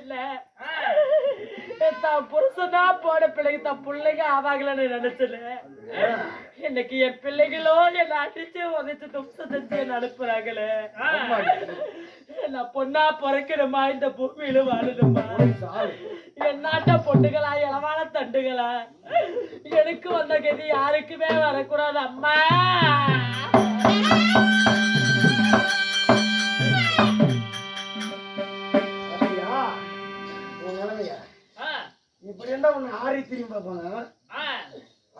இல்ல. தான் புருஷனா போன பிள்ளைங்க தன் பிள்ளைங்க ஆவாங்களான்னு நினைச்சல. இன்னைக்கு என் பிள்ளைகளோ என்ன அடிச்சு உதைச்சு துப்சம் செஞ்சு என்ன அனுப்புறாங்களே. நான் பொண்ணா பிறக்கணுமா? இந்த பூமியில வாழணுமா? என் நாட்ட பொண்ணுகளா இளவான தண்டுகளா? எனக்கு வந்த கதி யாருக்குமே வரக்கூடாது அம்மா. இருந்தா உன்னை ஆறி திரும்பி பார்ப்பாங்க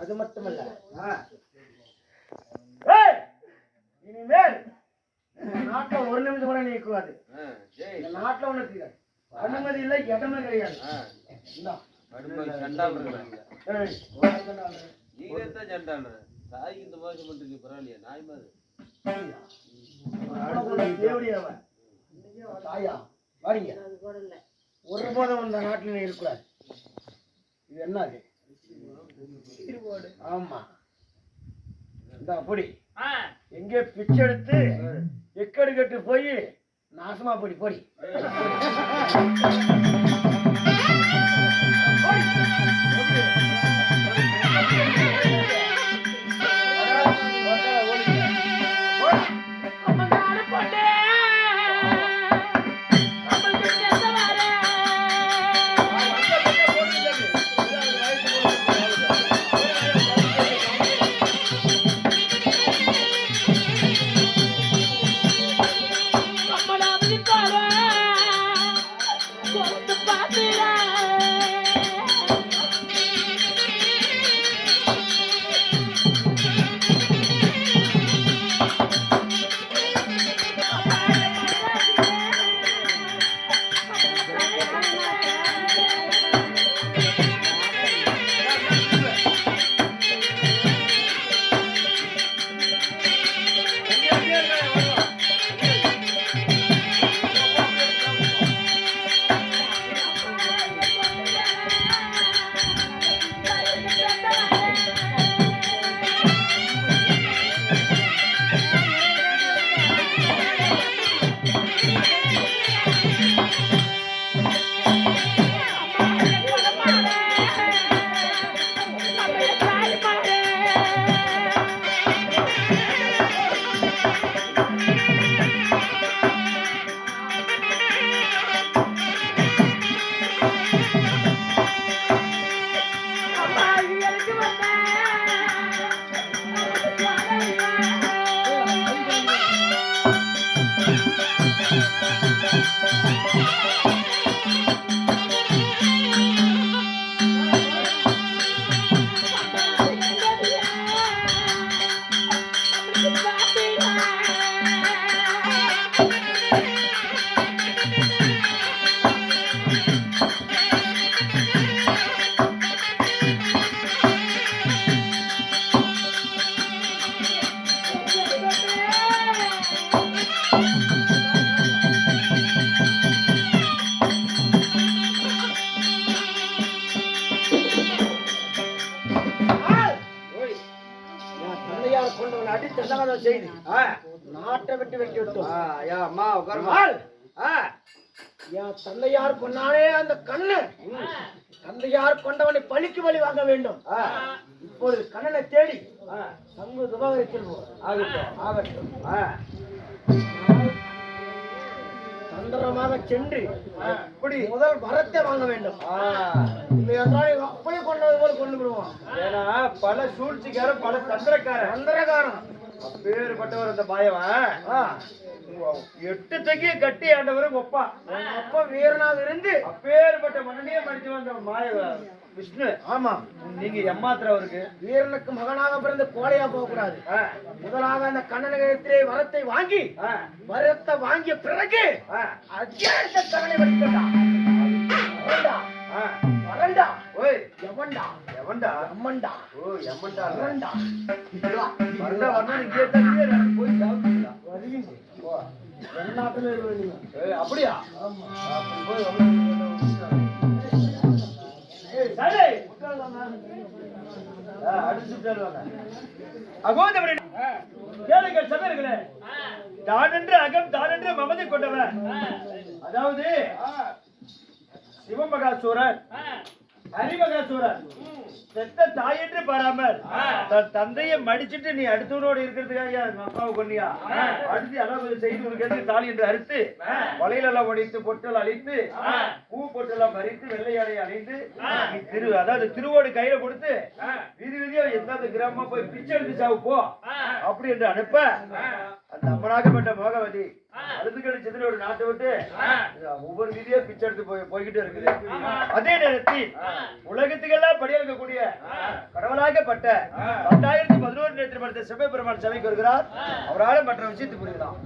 அது மட்டுமல்ல. இனிமேல் இந்த நாட்டுல ஒரு நிமிஷம் கூட நீ கூடாது இந்த நாட்டுல உனக்கு அனுமதி இல்லை இடமே கிடையாது. இந்தா. ஏய், உனக்கு என்ன ஆகுது? உனக்கு தேவடி அவன். தாயா வாடிங்க. ஒருபோதும் இந்த நாட்டுல இருக்கக்கூடாது. என்னது? ஆமா. இந்த அப்படி எங்கே பிச்சை எடுத்து எக்கடு கட்டு போய் நாசமா போடி. போடி சகதம் செய்து. நாட்டை விட்டு வெட்டி விட்டோம். ஆள். என் தந்தையார் கொண்டானே அந்த கண்ணு. தந்தையார் கொண்டவனை பழிக்கு வழி வாங்க வேண்டும். இப்பொழுது கண்ணனை தேடி சங்கு துபாகரை செல்வோம். ஆகட்டும். ஆகட்டும். தந்திரமாக சென்று இப்படி முதல் வரத்தை வாங்க வேண்டும். அப்படியே கொண்டது போல் கொண்டு விடுவான் ஏன்னா பல சூழ்ச்சிக்காரன் பல தந்திரக்காரன். தந்திரகாரன் அப்பேற்பட்டவர் அந்த பாயவன். எட்டு தங்கிய கட்டி ஆண்டவர் ஒப்பா. அப்பா வீரனாக இருந்து அப்பேற்பட்ட மன்னனையே மடிச்சு வந்த மாய விஷ்ணு ஆமா. நீங்க எம்மாத்திரவருக்கு வீரனுக்கு மகனாக பிறந்து கோழையா போக கூடாது முதலாக அந்த கண்ணனகத்திலே வரத்தை வாங்கி வரத்தை வாங்கிய பிறகு அத்தியாவசிய கண்ணனை வடிக்கட்டா வரண்டா வரண்டா ஓய். எவன்டா? எவன்டா அம்மன்டா ஓ எம்மன்டா வரண்டா வரல வரணும் இங்கே தங்கியே நான் போய் சாப்பிட்டீங்களா வருவீங்க. வெளிநாட்டுல இருவீங்க ஏய், அப்படியா? ஆமா. அப்படி போய் ஏய், சரி. தானென்று அகம் தானென்று மமதை கொண்டவன் அதாவது சிவமகாசூரன் செத்த தாயென்று பாராமல் தன் தந்தையை மடிச்சிட்டு நீ அடுத்தவனோடு இருக்கிறதுக்காக அப்பாவை கொன்னியா? அடுத்து அளவு செய்து எதுக்கு தாலி என்று அறுத்து வலையிலெல்லாம் ஒடித்து பொட்டல் அழித்து பூ பொட்டெல்லாம் பறித்து வெள்ளையாடை அணிந்து நீ திரு அதாவது திருவோடு கையில கொடுத்து விதி விதியா எந்த கிராமமா போய் பிச்சை எடுத்து சாவு போ அப்படி என்று அனுப்ப அந்த அம்மனாகப்பட்ட மோகவதி அழுதுகளை சிதறோட நாட்டை விட்டு ஒவ்வொரு விதியா பிச்சை எடுத்து போய் போய்கிட்டு இருக்குது. அதே நேரத்தில் உலகத்துக்கெல்லாம் படியெடுக்கக்கூடிய கடவுளாகப்பட்ட பத்தாயிரத்தி பதினோரு நேற்று படுத்த சிவபெருமான் சபைக்கு வருகிறார். அவரால் மற்ற விஷயத்தை புரியலாம்